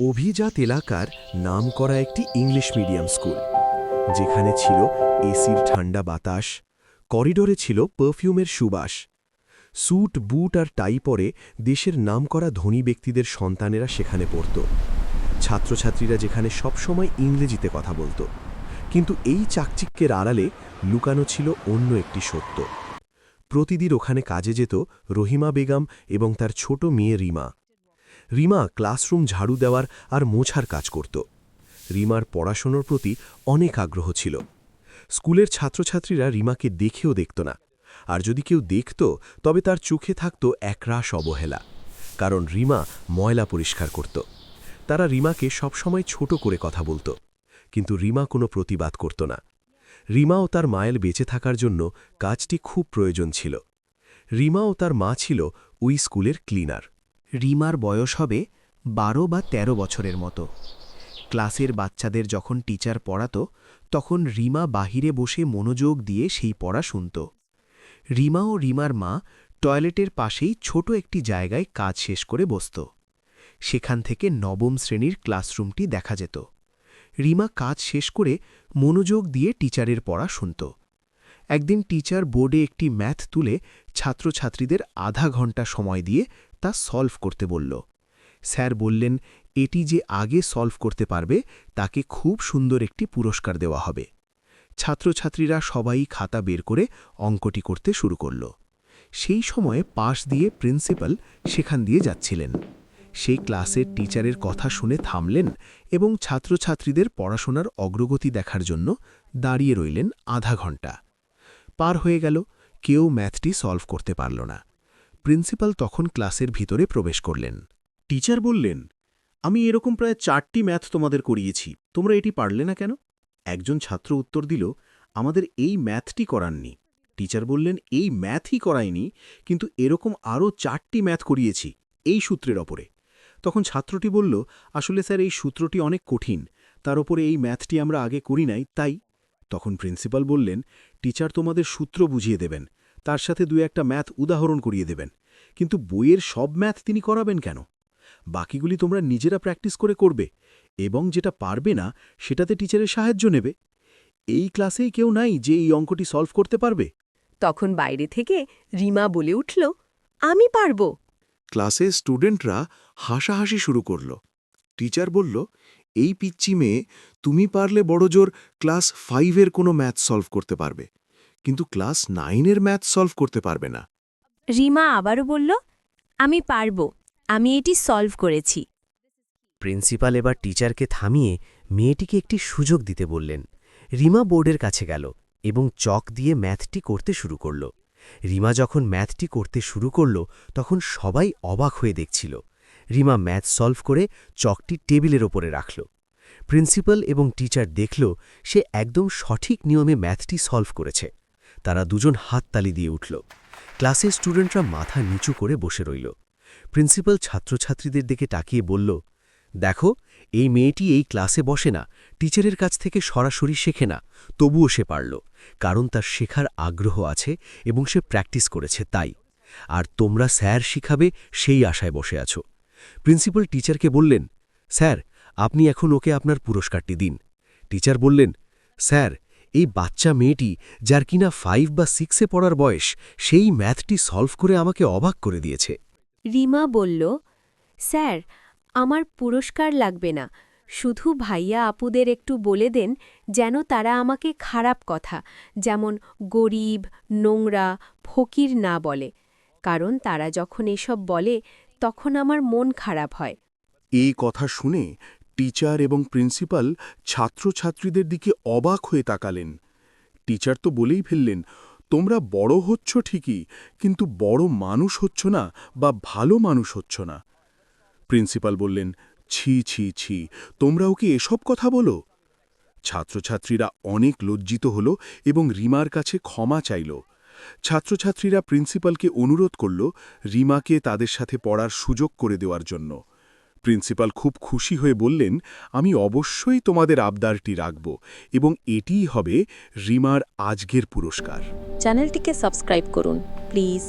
অভিজাত এলাকার নামকরা একটি ইংলিশ মিডিয়াম স্কুল, যেখানে ছিল এসির ঠান্ডা বাতাস, করিডোরে ছিল পারফিউমের সুবাস, স্যুট, বুট আর টাই পরে দেশের নাম করা ধনী ব্যক্তিদের সন্তানেরা সেখানে পড়ত। ছাত্রছাত্রীরা যেখানে সবসময় ইংরেজিতে কথা বলতো, কিন্তু এই চাকচিক্যের আড়ালে লুকানো ছিল অন্য একটি সত্য। প্রতিদিন ওখানে কাজে যেত রহিমা বেগম এবং তার ছোট মেয়ে রিমা। রিমা ক্লাসরুম ঝাড়ু দেওয়ার আর মোছার কাজ করত। রিমার পড়াশোনার প্রতি অনেক আগ্রহ ছিল। স্কুলের ছাত্রছাত্রীরা রিমাকে দেখেও দেখত না। আর যদি কেউ দেখত, তবে তার চোখে থাকত একরাশ অবহেলা। কারণ রিমা ময়লা পরিষ্কার করত। তারা রিমাকে সবসময় ছোট করে কথা বলত। কিন্তু রিমা কোনো প্রতিবাদ করত না। রিমা ও তার মায়ের বেঁচে থাকার জন্য কাজটি খুব প্রয়োজন ছিল। রিমা ও তার মা ছিল ওই স্কুলের ক্লিনার। রিমার বয়স হবে বারো বা ১৩ বছরের মতো। ক্লাসের বাচ্চাদের যখন টিচার পড়াতো, তখন রিমা বাহিরে বসে মনোযোগ দিয়ে সেই পড়া শুনত। রিমা ও রিমার মা টয়লেটের পাশেই ছোট একটি জায়গায় কাজ শেষ করে বসত। সেখান থেকে নবম শ্রেণির ক্লাসরুমটি দেখা যেত। রিমা কাজ শেষ করে মনোযোগ দিয়ে টিচারের পড়া শুনত। একদিন টিচার বোর্ডে একটি ম্যাথ তুলে ছাত্রছাত্রীদের আধা ঘণ্টা সময় দিয়ে তা সলভ করতে বলল। স্যার বললেন, এটি যে আগে সলভ করতে পারবে, তাকে খুব সুন্দর একটি পুরস্কার দেওয়া হবে। ছাত্রছাত্রীরা সবাই খাতা বের করে অঙ্কটি করতে শুরু করল। সেই সময়ে পাশ দিয়ে প্রিন্সিপাল সেখান দিয়ে যাচ্ছিলেন। সেই ক্লাসের টিচারের কথা শুনে থামলেন এবং ছাত্রছাত্রীদের পড়াশোনার অগ্রগতি দেখার জন্য দাঁড়িয়ে রইলেন আধা ঘণ্টা পার হয়ে গেল, কেউ ম্যাথটি সলভ করতে পারল না। প্রিন্সিপাল তখন ক্লাসের ভিতরে প্রবেশ করলেন। টিচার বললেন, আমি এরকম প্রায় চারটি ম্যাথ তোমাদের করিয়েছি। তোমরা এটি পারলে না কেন? একজন ছাত্র উত্তর দিল, আমাদের এই ম্যাথটি করাননি। টিচার বললেন, এই ম্যাথই করায়নি কিন্তু এরকম আরও চারটি ম্যাথ করিয়েছি, এই সূত্রের ওপরে। তখন ছাত্রটি বলল, আসলে স্যার, এই সূত্রটি অনেক কঠিন, তার ওপরে এই ম্যাথটি আমরা আগে করি নাই, তাই? তখন প্রিন্সিপাল বললেন, টিচার তোমাদের সূত্র বুঝিয়ে দেবেন তার সাথে দু একটা ম্যাথ উদাহরণ করিয়ে দেবেন। কিন্তু বইয়ের সব ম্যাথ তিনি করাবেন কেন? বাকিগুলি তোমরা নিজেরা প্র্যাকটিস করে করবে এবং যেটা পারবে না সেটাতে টিচারের সাহায্য নেবে। এই ক্লাসেই কেউ নাই যে এই অঙ্কটি সলভ করতে পারবে। তখন বাইরে থেকে রিমা বলে উঠল আমি পারব। ক্লাসে স্টুডেন্টরা হাসাহাসি শুরু করল। টিচার বলল এই পিচ্চি মেয়ে তুমি পারলে বড়জোর ক্লাস ফাইভের কোনো ম্যাথ সলভ করতে পারবে। কিন্তু ক্লাস নাইনের ম্যাথ সলভ করতে পারবে না। রিমা আবারও বলল আমি পারব। আমি এটি সলভ করেছি। প্রিন্সিপাল এবার টিচারকে থামিয়ে মেয়েটিকে একটি সুযোগ দিতে বললেন। রিমা বোর্ডের কাছে গেল এবং চক দিয়ে ম্যাথটি করতে শুরু করল। রিমা যখন ম্যাথটি করতে শুরু করল তখন সবাই অবাক হয়ে দেখছিল। রিমা ম্যাথ সলভ করে চকটি টেবিলের ওপরে রাখল। প্রিন্সিপাল এবং টিচার দেখল সে একদম সঠিক নিয়মে ম্যাথটি সলভ করেছে। তারা দুজন হাততালি দিয়ে উঠল। ক্লাসের স্টুডেন্টরা মাথা নিচু করে বসে রইল। প্রিন্সিপাল ছাত্রছাত্রীদের দিকে তাকিয়ে বলল, দেখো, এই মেয়েটি এই ক্লাসে বসে না, টিচারের কাছ থেকে সরাসরি শেখে না, তবুও সে পারল, কারণ তার শেখার আগ্রহ আছে এবং সে প্র্যাকটিস করেছে তাই। আর তোমরা স্যার শিখাবে, সেই আশায় বসে আছো। প্রিন্সিপাল টিচারকে বললেন, স্যার, আপনি এখন ওকে আপনার পুরস্কারটি দিন। টিচার বললেন, স্যার এই বাচ্চা মেয়েটি যার কিনা ফাইভ বা সিক্সে পড়ার বয়স সেই ম্যাথটি সলভ করে আমাকে অবাক করে দিয়েছে। রিমা বলল স্যার আমার পুরস্কার লাগবে না। শুধু ভাইয়া আপুদের একটু বলে দেন যেন তারা আমাকে খারাপ কথা যেমন গরিব নোংরা ফকির না বলে। কারণ তারা যখন এসব বলে তখন আমার মন খারাপ হয়। এই কথা শুনে টিচার এবং প্রিন্সিপাল ছাত্রছাত্রীদের দিকে অবাক হয়ে তাকালেন। টিচার তো বলেই ফেললেন, তোমরা বড় হচ্ছ ঠিকই, কিন্তু বড় মানুষ হচ্ছ না বা ভালো মানুষ হচ্ছ না। প্রিন্সিপাল বললেন, ছি ছি ছি তোমরা ওকে এসব কথা বলো? ছাত্রছাত্রীরা অনেক লজ্জিত হল এবং রিমার কাছে ক্ষমা চাইল। ছাত্রছাত্রীরা প্রিন্সিপালকে অনুরোধ করল রিমাকে তাদের সাথে পড়ার সুযোগ করে দেওয়ার জন্য। প্রিন্সিপাল খুব খুশি হয়ে বললেন, আমি অবশ্যই তোমাদের আবদারটি রাখব এবং এটিই হবে রিমার আজকের পুরস্কার। চ্যানেলটিকে সাবস্ক্রাইব করুন, প্লিজ।